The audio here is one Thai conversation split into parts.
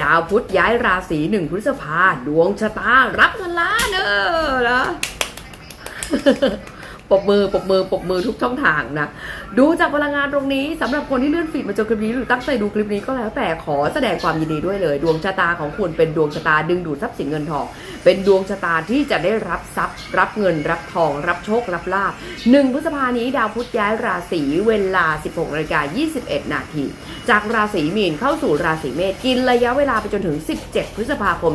ดาวพุธย้ายราศีหนึ่งพฤษภาดวงชะตา รับเงินล้านเออนะ ปบมือปบมือปบมือทุกช่องทางนะ ดูจากพลังงานตรงนี้สำหรับคนที่เลื่อนฟีดมาจอคลิปนี้หรือตั้งใจดูคลิปนี้ก็แล้วแต่ขอแสดงความยินดีด้วยเลย ดวงชะตาของคุณเป็นดวงชะตาดึงดูดทรัพย์สินเงินทอง เป็นดวงชะตาที่จะได้รับทรัพย์ รับเงิน รับทอง รับโชค รับลาบหนึ่งพฤษภานี้ดาวพุธย้ายราศีเวลา 16นาฬิกา21 นาที จากราศีมีนเข้าสู่ราศีเมษกินระยะเวลาไปจนถึง 17 พฤษภาคม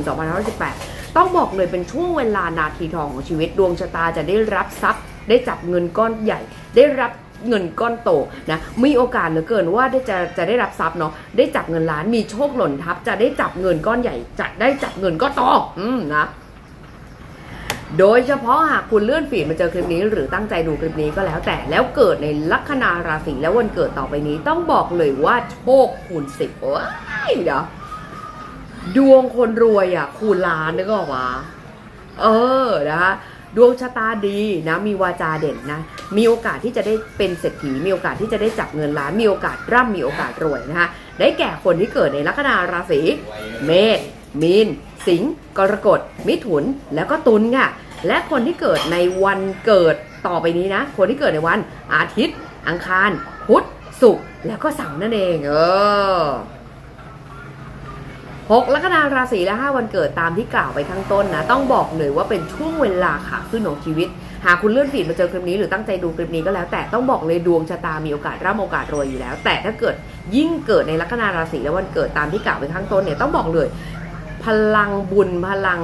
2518 ต้องบอกเลยเป็นช่วงเวลานาทีทองของชีวิตดวงชะตาจะได้รับทรัพย์ ได้จับเงินก้อนใหญ่ ได้รับเงินก้อนโตนะมีโอกาสเหลือเกินว่าได้จะจะได้รับทรัพย์เนาะได้จับเงินล้านมีโชคหล่นทับ จะได้จับเงินก้อนใหญ่ จะได้จับเงินก้อนโตอืมนะโดยเฉพาะหากคุณเลื่อนฟีดมาเจอคลิปนี้ หรือตั้งใจดูคลิปนี้ก็แล้วแต่แล้วเกิดในลัคนาราศีและวันเกิดต่อไปนี้ต้องบอกเลยว่าโชคคูณสิบว้ายเดี๋ยวดวงคนรวยอะคูณล้านนึกออกปะเออนะคะ ดวงชะตาดีนะมีวาจาเด่นนะมีโอกาสที่จะได้เป็นเศรษฐีมีโอกาสที่จะได้จับเงินล้านมีโอกาสร่ำมีโอกาสรวยนะคะได้แก่คนที่เกิดในลัคนาราศีเมษมีน สิงห์กรกฎมิถุนแล้วก็ตุลค่ะและคนที่เกิดในวันเกิดต่อไปนี้นะ คนที่เกิดในวันอาทิตย์ อังคาร พุธศุกร์แล้วก็เสาร์นั่นเองเออ หกลัคนาราศีและห้าวันเกิดตามที่กล่าวไปข้างต้นนะ ต้องบอกเลยว่าเป็นช่วงเวลาขาขึ้นของชีวิต หากคุณเลื่อนฟีดมาเจอคลิปนี้หรือตั้งใจดูคลิปนี้ก็แล้ว แต่ต้องบอกเลยดวงชะตามีโอกาสร่ำโอกาสรวยอยู่แล้ว แต่ถ้าเกิดยิ่งเกิดในลัคนาราศีและวันเกิดตามที่กล่าวไปข้างต้นเนี่ยต้องบอกเลย พลังบุญพลัง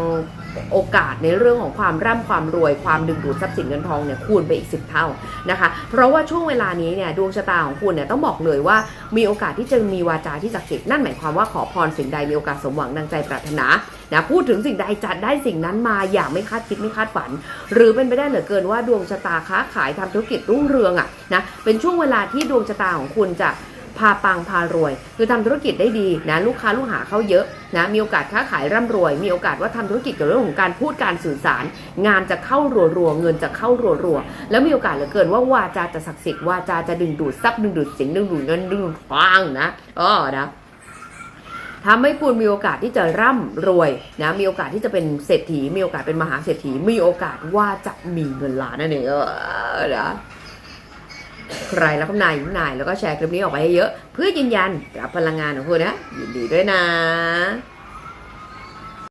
โอกาสในเรื่องของความร่ำความรวยความดึงดูดทรัพย์สินเงินทองเนี่ยคูณไปอีก 10 เท่านะคะ เพราะว่าช่วงเวลานี้เนี่ยดวงชะตาของคุณเนี่ยต้องบอกเลยว่ามีโอกาสที่จะมีวาจาที่ศักดิ์สิทธิ์นั่นหมายความว่าขอพรสิ่งใดมีโอกาสสมหวังดังใจปรารถนานะพูดถึงสิ่งใดจะได้สิ่งนั้นมาอย่างไม่คาดคิดไม่คาดฝัน หรือเป็นไปได้เหลือเกินว่าดวงชะตาค้าขายทำธุรกิจรุ่งเรืองอะนะเป็นช่วงเวลาที่ดวงชะตาของคุณจะ พาปังพารวย คือทำธุรกิจได้ดีนะลูกค้าลูกหาเข้าเยอะนะมีโอกาสค้าขายร่ำรวย มีโอกาสว่าทำธุรกิจเกี่ยวกับเรื่องของการพูดการสื่อสาร งานจะเข้ารัวๆเงินจะเข้ารัวๆแล้วมีโอกาสเหลือเกินว่าวาจาจะศักดิ์สิทธิ์วาจาจะดึงดูดทรัพย์ดึงดูดสินดึงดูดเงินดึงดูดฟางนะอ๋อนะทำให้คุณมีโอกาสที่จะร่ำรวยนะมีโอกาสที่จะเป็นเศรษฐี มีโอกาสเป็นมหาเศรษฐี มีโอกาสว่าจะมีเงินล้านนั่นเองเออนะ ใครรับคำนายยินนายแล้วก็แชร์คลิปนี้ออกไปให้เยอะเพื่อยืนยันรับพลังงานของคุณนะยินดีด้วยนะ